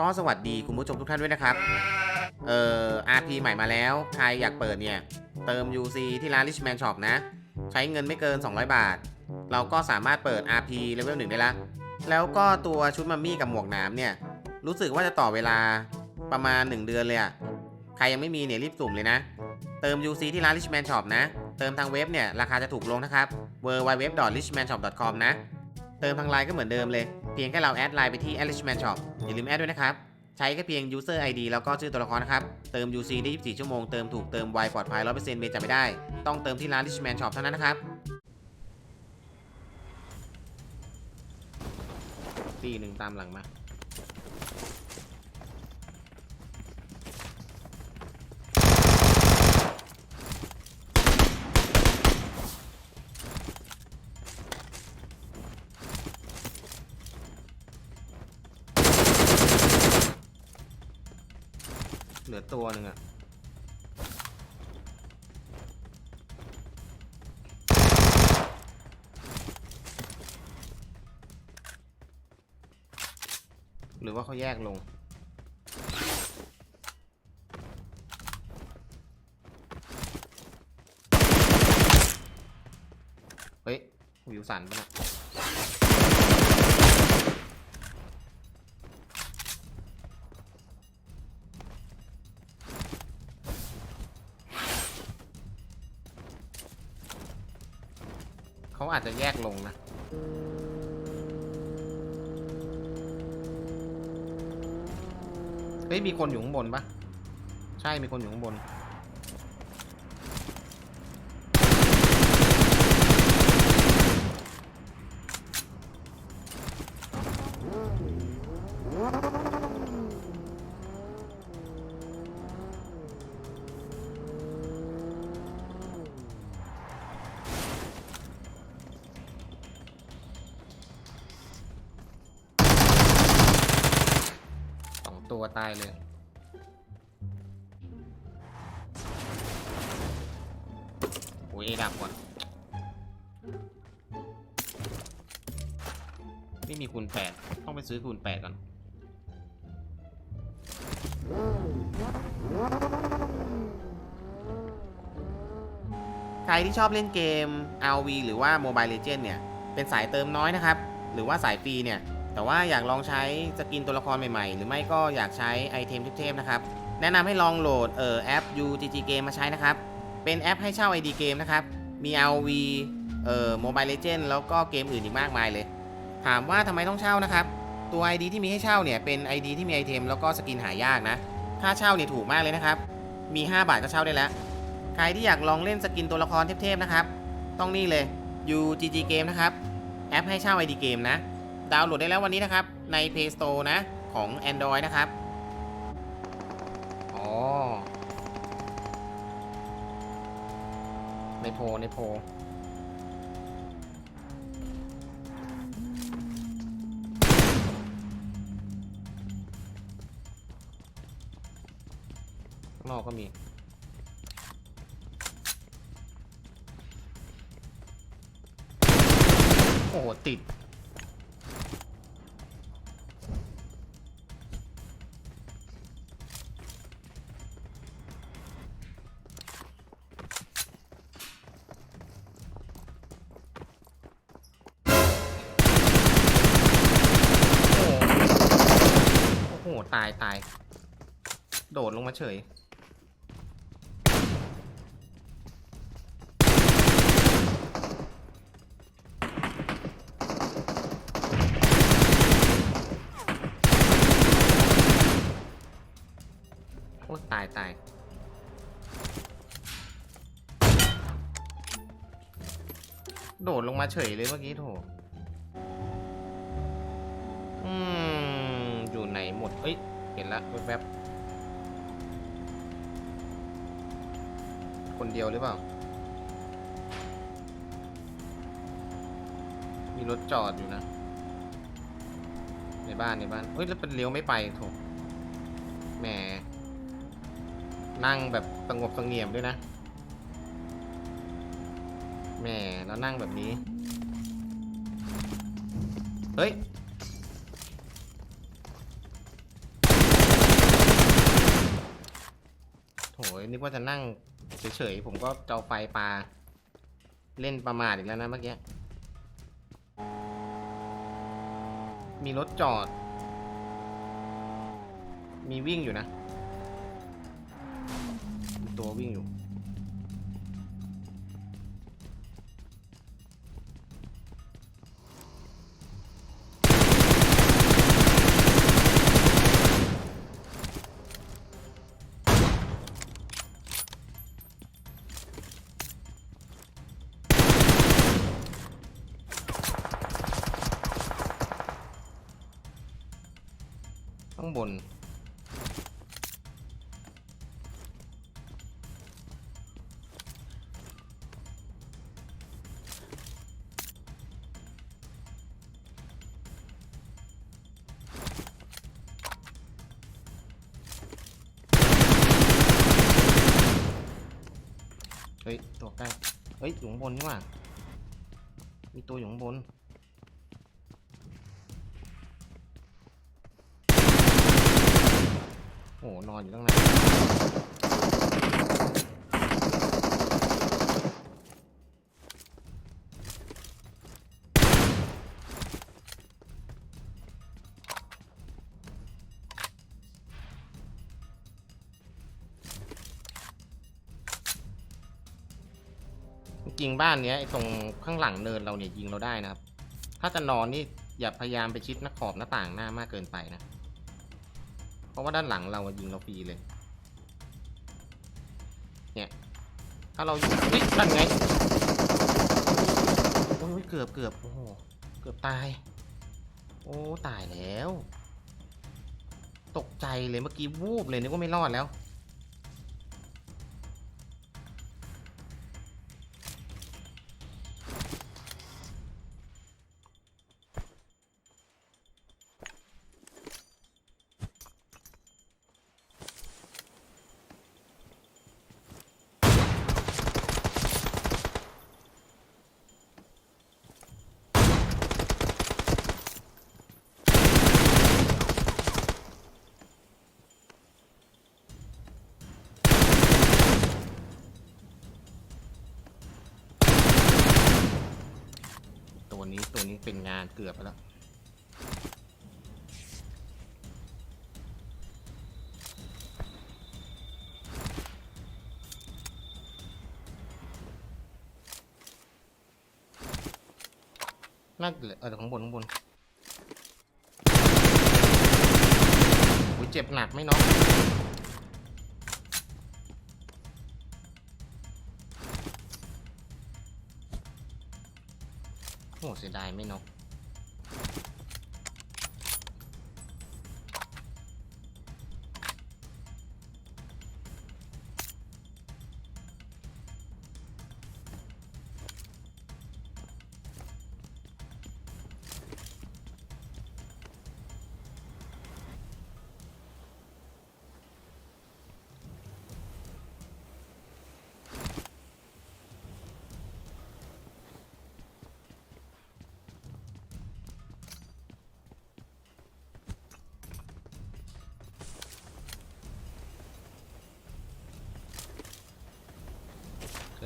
ก็สวัสดีคุณผู้ชมทุกท่านด้วยนะครับ เอ่อ RP ใหม่มาแล้ว ใครอยากเปิดเนี่ย เติม UC ที่ร้าน Richman Shop นะ ใช้เงินไม่เกิน 200 บาท เราก็สามารถเปิด RP Level 1ได้ละ แล้วก็ตัวชุดมัมมี่กับหมวกนามเนี่ย รู้สึกว่าจะต่อเวลาประมาณ 1 เดือนเลยอะใครยังไม่มีเนี่ยรีบสุ่มเลยนะ เติม UC ที่ร้าน Richman Shop นะ เติมทางเว็บเนี่ยราคาจะถูกลงนะครับ www.richmanshop.com นะ เติมทางไลน์ก็เหมือนเดิมเลย เพียงแค่เราแอดไลน์ไปที่ Richman Shop อย่าลืมแอดด้วยนะครับ ใช้แค่เพียง user ID แล้วก็ชื่อตัวละครนะครับ เติม UC ได้ 24 ชั่วโมง เติมถูกเติมไวปลอดภัย 100%เมจับไม่ได้ ต้องเติมที่ร้าน Richman Shop เท่านั้นนะครับตีหนึ่งตามหลังมา เหลือตัวหนึ่งอะหรือว่าเขาแยกลง เฮ้ยวิวสันปะเนี่ย อาจจะแยกลงนะเฮ้ยมีคนอยู่ข้างบนปะใช่มีคนอยู่ข้างบน ตายเลย โอ้ยดับก่อนไม่มีคูณแปดต้องไปซื้อคูณแปดก่อน ใครที่ชอบเล่นเกม RV หรือว่า Mobile Legend เนี่ย เป็นสายเติมน้อยนะครับ หรือว่าสายฟรีเนี่ย แต่ว่าอยากลองใช้สกินตัวละครใหม่ๆ หรือไม่ก็อยากใช้ไอเทมเทพๆนะครับ แนะนำให้ลองโหลดเอ่อแอป UGG Game มาใช้นะครับ เป็นแอปให้เช่า ID เกมนะครับ มี RV เอ่อ Mobile Legend แล้วก็เกมอื่นอีกมากมายเลย ถามว่าทำไมต้องเช่านะครับ ตัว ID ที่มีให้เช่าเนี่ยเป็น ID ที่มีไอเทมแล้วก็สกินหายากนะ ค่าเช่าเนี่ยถูกมากเลยนะครับ มี 5 บาทก็เช่าได้แล้ว ใครที่อยากลองเล่นสกินตัวละครเทพๆนะครับ ต้องนี่เลย UGG Game นะครับ แอปให้เช่า ID เกมนะ ดาวน์โหลดได้แล้ววันนี้นะครับ ใน Play Store นะ ของ Android นะครับ อ๋อ ในโพในโพนอกก็มี โอ้โหติด มาเฉย โอ้ตายตายโดดลงมาเฉยเลยเมื่อกี้โถอืม อยู่ไหนหมด เอ้ย เห็นละแวบๆ คนเดียวหรือเปล่า มีรถจอดอยู่นะ ในบ้านในบ้านเฮ้ยแล้วเป็นเลี้ยวไม่ไปโถแหม นั่งแบบสงบสงเงียมด้วยนะ แหมแล้วนั่งแบบนี้ เฮ้ย โหยนึกว่าจะนั่งเฉยๆ ผมก็จะเอาไฟปลา เล่นประมาทอีกแล้วนะเมื่อกี้ มีรถจอด มีวิ่งอยู่นะมีตัววิ่งอยู่ ฮ้ย ตัวใกล้ เฮ้ย อยู่ข้างบนนี่ว่า มีตัวอยู่ข้างบน โอ้โหนอนอยู่ตั้งนาน จริงบ้านเนี้ยไอ้ตรงข้างหลังเนินเราเนี่ยยิงเราได้นะครับ ถ้าจะนอนนี่อย่าพยายามไปชิดหน้าขอบหน้าต่างหน้ามากเกินไปนะ เพราะว่าด้านหลังเรายิงเราฟรีเลย เนี่ย ถ้าเราอยู่เฮ้ยนั่นไงโอ้ยเกือบเกือบโอ้โหเกือบตาย โอ้ตายแล้ว ตกใจเลยเมื่อกี้วูบเลยนึกว่าไม่รอดแล้ว เกือบไปแล้วน่าเหลือเออข้างบนข้างบนโอ้ยเจ็บหนักไหมน้องโอ้เสียดายไม่นก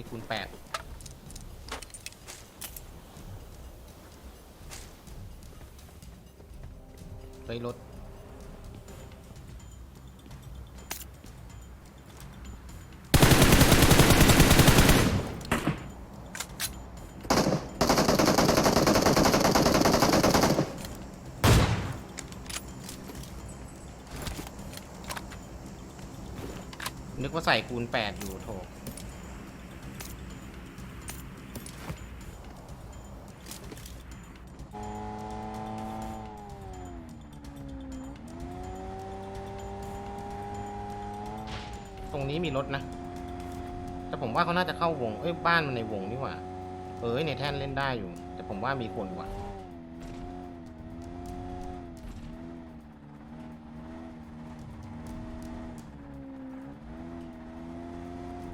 ฮ้ยคูณแปดเฮ้ยรถนึกว่าใส่คูณแปดอยู่โถ นี้มีรถนะ แต่ผมว่าเขาน่าจะเข้าวง เอ้ยบ้านมันในวงนี่หว่า เอ้ยในแท่นเล่นได้อยู่ แต่ผมว่ามีคนว่ะ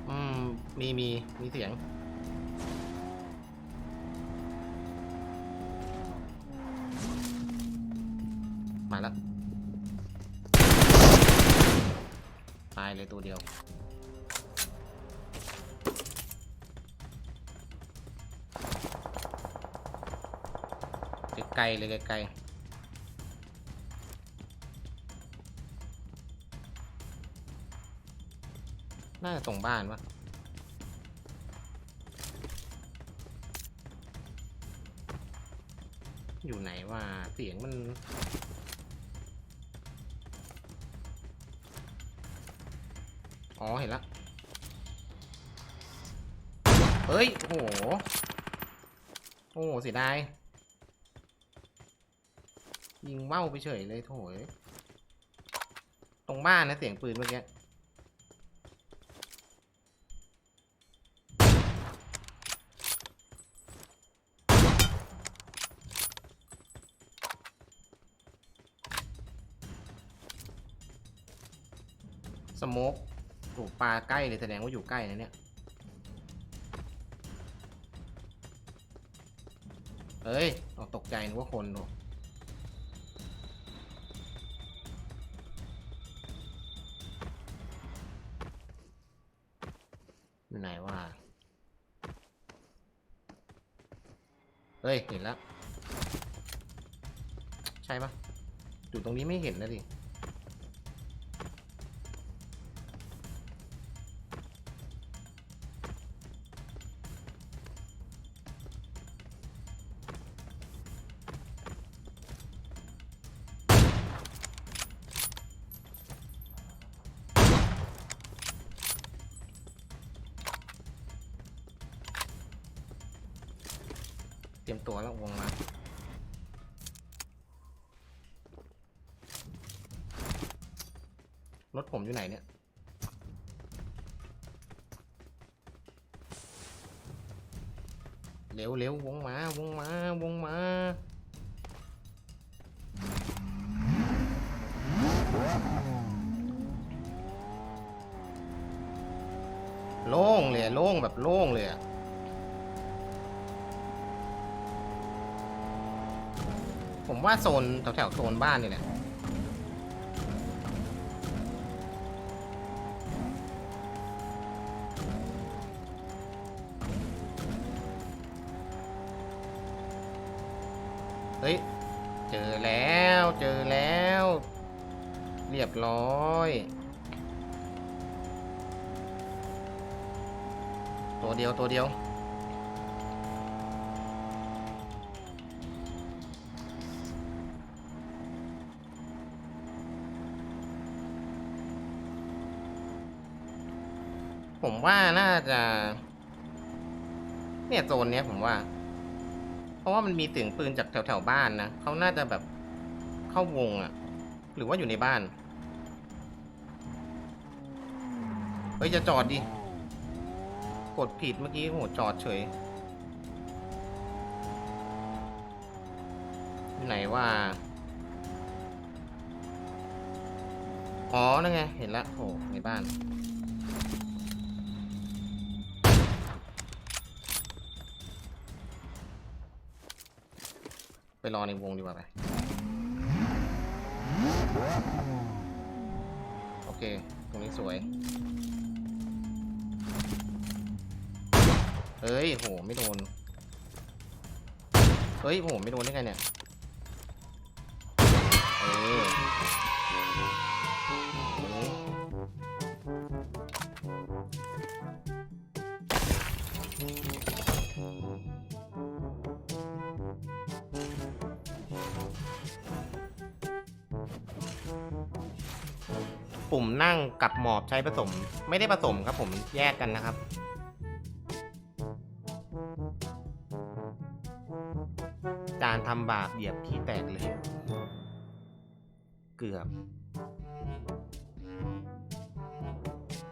อืมมีมีมีเสียงมาแล้วายเลยตัวเดียว ไกลเลยไกลน่าจะตรงบ้านวะอยู่ไหนว่าเสียงมัน อ๋อ เห็นละเฮ้ย โอ้โห โอ้โหเสียดาย ยิงเบ้าไปเฉยเลยโถยตรงบ้านนะเสียงปืนเมื่อกี้สโมก ถูกปลาใกล้เลยแสดงว่าอยู่ใกล้นะเนี่ยเฮ้ยเอาตกใจนึกว่าคนดูอยู่ไหนวะเฮ้ย เห็นแล้ว ใช่ปะอยู่ตรงนี้ไม่เห็นนะดิ เตรียมตัวแล้ววงมา รถผมอยู่ไหนเนี่ย เร็วเร็ววงมา วงมา วงมาโล่งเลยโล่งแบบโล่งเลยอะ ผมว่าโซนแถวๆโซนบ้านนี่แหละเฮ้ย เจอแล้วเจอแล้ว เรียบร้อยตัวเดียวตัวเดียว ผมว่าน่าจะ เนี่ยโซนเนี้ยผมว่า เพราะว่ามันมีเสียงปืนจากแถวแถวบ้านนะเขาน่าจะแบบเข้าวงอะหรือว่าอยู่ในบ้าน เฮ้ยจะจอดดิ กดผิดเมื่อกี้โหจอดเฉยไหนว่า อ๋อ นั่นไง เห็นละโหในบ้าน รอในวงดีกว่าไป โอเค ตรงนี้สวย เฮ้ย โห ไม่โดน เฮ้ย โห ไม่โดนได้ไงเนี่ยเออเอ ปุ่มนั่งกับหมอบใช้ผสม ไม่ได้ผสมครับผมแยกกันนะครับ การทำบาปเหยียบขี้แตกเลย เกือบ